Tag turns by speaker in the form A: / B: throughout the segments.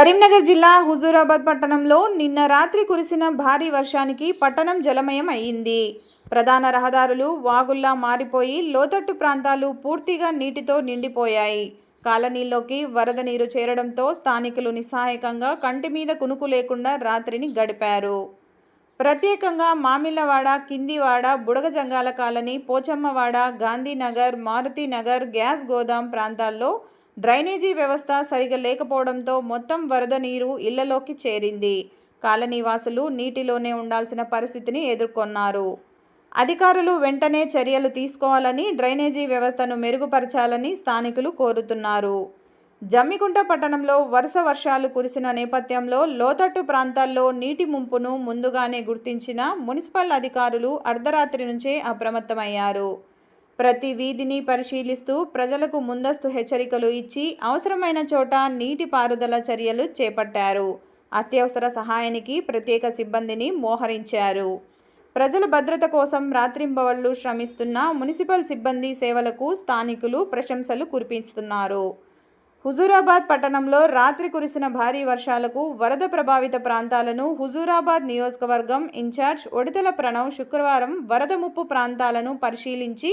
A: కరీంనగర్ జిల్లా హుజూరాబాద్ పట్టణంలో నిన్న రాత్రి కురిసిన భారీ వర్షానికి పట్టణం జలమయం అయ్యింది. ప్రధాన రహదారులు వాగుల్లా మారిపోయి లోతట్టు ప్రాంతాలు పూర్తిగా నీటితో నిండిపోయాయి. కాలనీల్లోకి వరద నీరు చేరడంతో స్థానికులు నిస్సహాయకంగా కంటి మీద కునుకు లేకుండా రాత్రిని గడిపారు. ప్రత్యేకంగా మామిళ్ళవాడ కిందివాడ బుడగజంగాల కాలనీ పోచమ్మవాడ గాంధీనగర్ మారుతినగర్ గ్యాస్ గోదాం ప్రాంతాల్లో డ్రైనేజీ వ్యవస్థ సరిగా లేకపోవడంతో మొత్తం వరద నీరు ఇళ్ళలోకి చేరింది. కాలనీవాసులు నీటిలోనే ఉండాల్సిన పరిస్థితిని ఎదుర్కొన్నారు. అధికారులు వెంటనే చర్యలు తీసుకోవాలని డ్రైనేజీ వ్యవస్థను మెరుగుపరచాలని స్థానికులు కోరుతున్నారు. జమ్మికుంట పట్టణంలో వరుస వర్షాలు కురిసిన నేపథ్యంలో లోతట్టు ప్రాంతాల్లో నీటి ముంపును ముందుగానే గుర్తించిన మున్సిపల్ అధికారులు అర్ధరాత్రి నుంచే అప్రమత్తమయ్యారు. ప్రతి వీధిని పరిశీలిస్తూ ప్రజలకు ముందస్తు హెచ్చరికలు ఇచ్చి అవసరమైన చోట నీటి పారుదల చర్యలు చేపట్టారు. అత్యవసర సహాయానికి ప్రత్యేక సిబ్బందిని మోహరించారు. ప్రజల భద్రత కోసం రాత్రింబవళ్ళు శ్రమిస్తున్న మున్సిపల్ సిబ్బంది సేవలకు స్థానికులు ప్రశంసలు కురిపిస్తున్నారు. హుజూరాబాద్ పట్టణంలో రాత్రి కురిసిన భారీ వర్షాలకు వరద ప్రభావిత ప్రాంతాలను హుజూరాబాద్ నియోజకవర్గం ఇన్ఛార్జ్ ఒడితల ప్రణవ్ శుక్రవారం వరద ముప్పు ప్రాంతాలను పరిశీలించి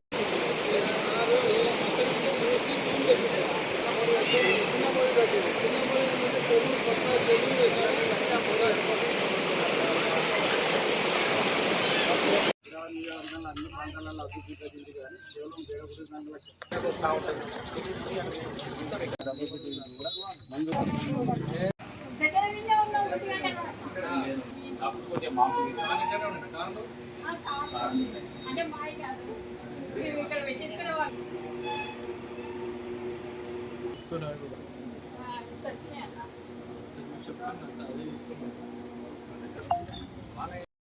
B: అన్ని ప్రాంతాలలో అభివృద్ధి జరిగింది కానీ కేవలం
C: అన్న
D: చెప్తున్నా అదే చూస్తున్నాను